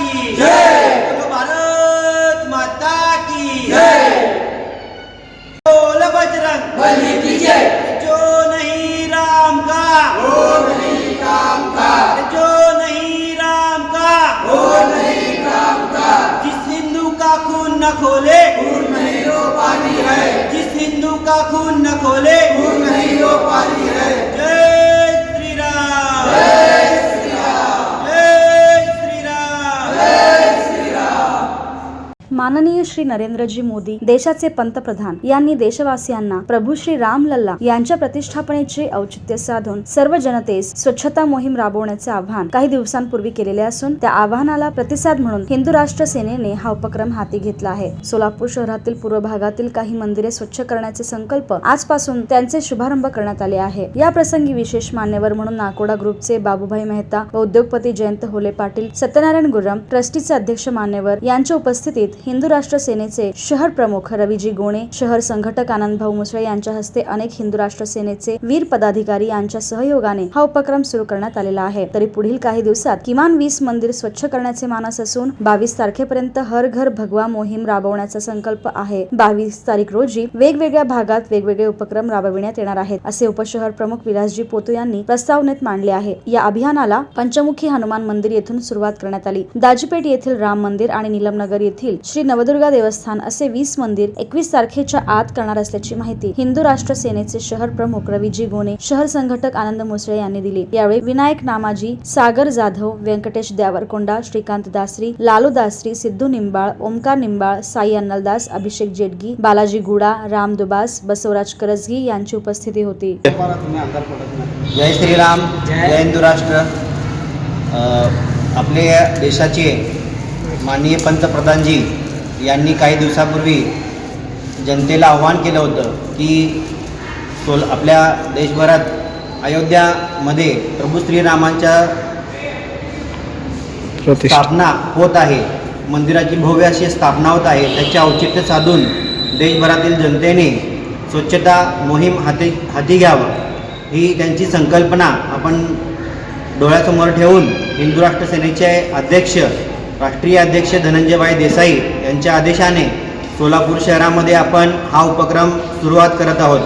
की। जय। भारत माता की। जय। बोल बजरंग बली। की जय। जो नहीं राम का। वो नहीं का। जो नहीं राम का। वो नहीं का। जिस हिंदू का खून न खोले। माननीय श्री नरेंद्रजी मोदी देशाचे पंतप्रधान यांनी देशवासियांना प्रभू श्री राम लल्ला यांच्या प्रतिष्ठापनेचे औचित्य साधून सर्व जनतेस स्वच्छता मोहीम राबवण्याचे आव्हान काही दिवसांपूर्वी केलेले असून त्या आव्हानाला प्रतिसाद म्हणून हिंदू राष्ट्र सेनेने हा उपक्रम हाती घेतला आहे. सोलापूर शहरातील पूर्व भागातील काही मंदिरे स्वच्छ करण्याचे संकल्प आजपासून त्यांचे शुभारंभ करण्यात आले आहे. या प्रसंगी विशेष मान्यवर म्हणून नाकोडा ग्रुपचे बाबूभाई मेहता व उद्योगपती जयंत होले पाटील सत्यनारायण गुरम ट्रस्टीचे अध्यक्ष मान्यवर यांच्या उपस्थितीत हिंदू राष्ट्र सेनेचे शहर प्रमुख रवीजी गोणे शहर संघटक आनंद भाऊ मुसळे यांच्या हस्ते अनेक हिंदू राष्ट्र सेनेचे वीर पदाधिकारी यांच्या सहयोगाने हा उपक्रम सुरू करण्यात आलेला आहे. तरी पुढील काही दिवसात किमान वीस मंदिर स्वच्छ करण्याचे मानस असून बावीस तारखेपर्यंत हर घर भगवा मोहीम राबवण्याचा संकल्प आहे. बावीस तारीख रोजी वेगवेगळ्या भागात वेगवेगळे उपक्रम राबविण्यात येणार आहेत असे उपशहर प्रमुख विलासजी पोतू यांनी प्रस्तावनेत मांडले आहे. या अभियानाला पंचमुखी हनुमान मंदिर येथून सुरुवात करण्यात आली. दाजीपेठ येथील राम मंदिर आणि निलमनगर येथील श्री नवदुर्गा देवस्थान असे वीस मंदिर एकवीस तारखेच्या आत करणार असल्याची माहिती हिंदू राष्ट्र सेनेचे शहर प्रमुख रवीजी गोणे शहर संघटक आनंद मुसळे यांनी दिली. यावेळी विनायक नामाजी सागर जाधव व्यंकटेश द्यावरकोंडा श्रीकांत दासरी लालू दासरी सिद्धू निंबाळ ओमकार निंबाळ साई अन्नलदास अभिषेक जेटगी बालाजी गुडा राम दुबास बसवराज करजगी यांची उपस्थिती होती. जय श्रीराम जय हिंदू राष्ट्र. आपले देशाचे माननीय पंतप्रधानजी यांनी काही दिवसापूर्वी जनतेला आव्हान केलं होतं की सोल आपल्या देशभरात अयोध्यामध्ये प्रभू श्रीरामांच्या स्थापना होत आहे. मंदिराची भव्य अशी स्थापना होत आहे. त्याचे औचित्य साधून देशभरातील जनतेने स्वच्छता मोहीम हाती हाती घ्यावं. ही त्यांची संकल्पना आपण डोळ्यासमोर ठेवून हिंदू राष्ट्र सेनेचे अध्यक्ष राष्ट्रीय अध्यक्ष धनंजयभाई देसाई यांच्या आदेशाने सोलापूर शहरामध्ये आपण हा उपक्रम सुरुवात करत आहोत.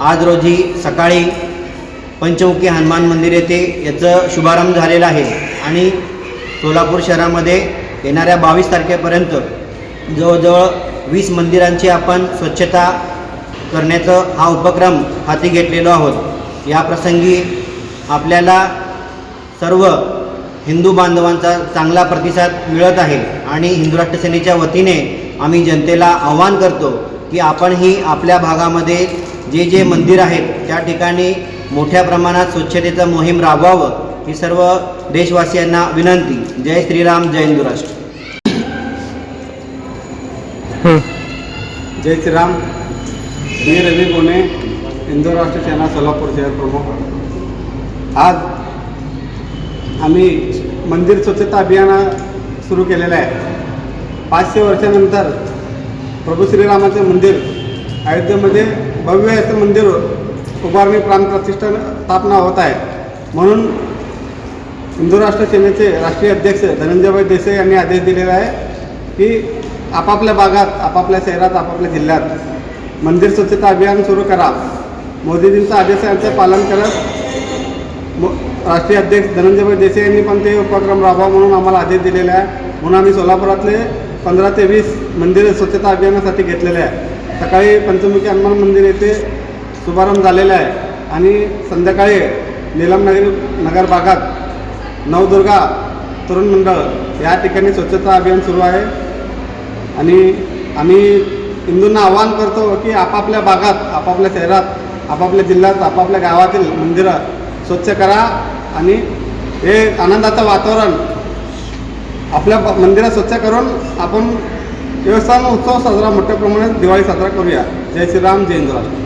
आज रोजी सकाळी पंचमुखी हनुमान मंदिर येथे याचं शुभारंभ झालेला आहे आणि सोलापूर शहरामध्ये येणाऱ्या बावीस तारखेपर्यंत जवळजवळ वीस मंदिरांची आपण स्वच्छता करण्याचं हा उपक्रम हाती घेतलेलो आहोत. या प्रसंगी आपल्याला सर्व हिंदू बांधवांचा चांगला प्रतिसाद मिळत आहे आणि हिंदू राष्ट्र सेनेच्या वतीने आम्ही जनतेला आव्हान करतो की आपणही आपल्या भागामध्ये जे जे मंदिर आहेत त्या ठिकाणी मोठ्या प्रमाणात स्वच्छतेचं मोहीम राबवावं ही सर्व देशवासियांना विनंती. जय श्रीराम जय हिंदू राष्ट्र. जय श्रीराम. मी रवी गोणे हिंदू राष्ट्र सेना सोलापूर शहर प्रमुख. आज आम्ही मंदिर स्वच्छता अभियान सुरू केलेलं आहे. पाचशे वर्षानंतर प्रभू श्रीरामाचे मंदिर अयोध्येमध्ये भव्य असं मंदिर उभारणी प्राणप्रतिष्ठा स्थापना होत आहे. म्हणून हिंदू राष्ट्र सेनेचे राष्ट्रीय अध्यक्ष धनंजयभाई देसाई यांनी आदेश दिलेला आहे की आपापल्या भागात आपापल्या शहरात आपापल्या जिल्ह्यात मंदिर स्वच्छता अभियान सुरू करा. मोदीजींचा आदेशांचं पालन करत मो राष्ट्रीय अध्यक्ष धनंजयभाई देसाई यांनी पण ते उपक्रम राबवा म्हणून आम्हाला आदेश दिलेला आहे. म्हणून आम्ही सोलापुरातले पंधरा ते वीस मंदिरं स्वच्छता अभियानासाठी घेतलेले आहे. सकाळी पंचमुखी हनुमान मंदिर येथे शुभारंभ झालेला आहे. आणि संध्याकाळी नीलमनगरी नगर भागात नवदुर्गा तरुण मंडळ या ठिकाणी स्वच्छता अभियान सुरू आहे. आणि आम्ही हिंदूंना आवाहन करतो की आपापल्या भागात आपापल्या शहरात आपापल्या जिल्ह्यात आपापल्या गावातील मंदिरं स्वच्छ करा आणि हे आनंदाचं वातावरण आपल्या मंदिरात स्वच्छ करून आपण व्यवस्थान उत्सव साजरा मोठ्या प्रमाणात दिवाळी साजरा करूया. जय श्रीराम जय राष्ट्र.